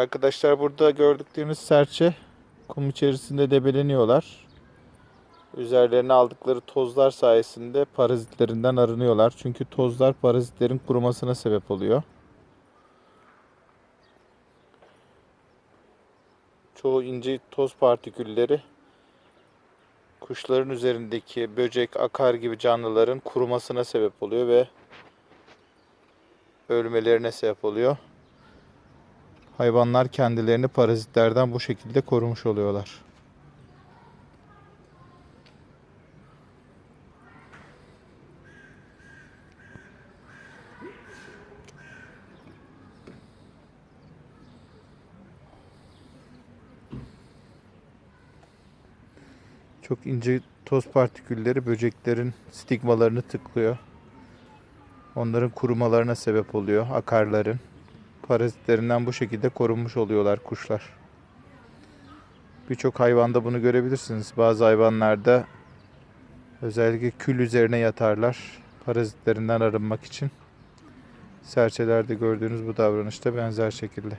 Arkadaşlar burada gördükleriniz serçe kum içerisinde debeleniyorlar. Üzerlerine aldıkları tozlar sayesinde parazitlerinden arınıyorlar. Çünkü tozlar parazitlerin kurumasına sebep oluyor. Çoğu ince toz partikülleri kuşların üzerindeki böcek, akar gibi canlıların kurumasına sebep oluyor ve ölmelerine sebep oluyor. Hayvanlar kendilerini parazitlerden bu şekilde korumuş oluyorlar. Çok ince toz partikülleri böceklerin stigmalarını tıklıyor. Onların kurumalarına sebep oluyor, akarların. Parazitlerinden bu şekilde korunmuş oluyorlar kuşlar. Birçok hayvanda bunu görebilirsiniz. Bazı hayvanlarda özellikle kül üzerine yatarlar parazitlerinden arınmak için. Serçelerde gördüğünüz bu davranışta benzer şekilde.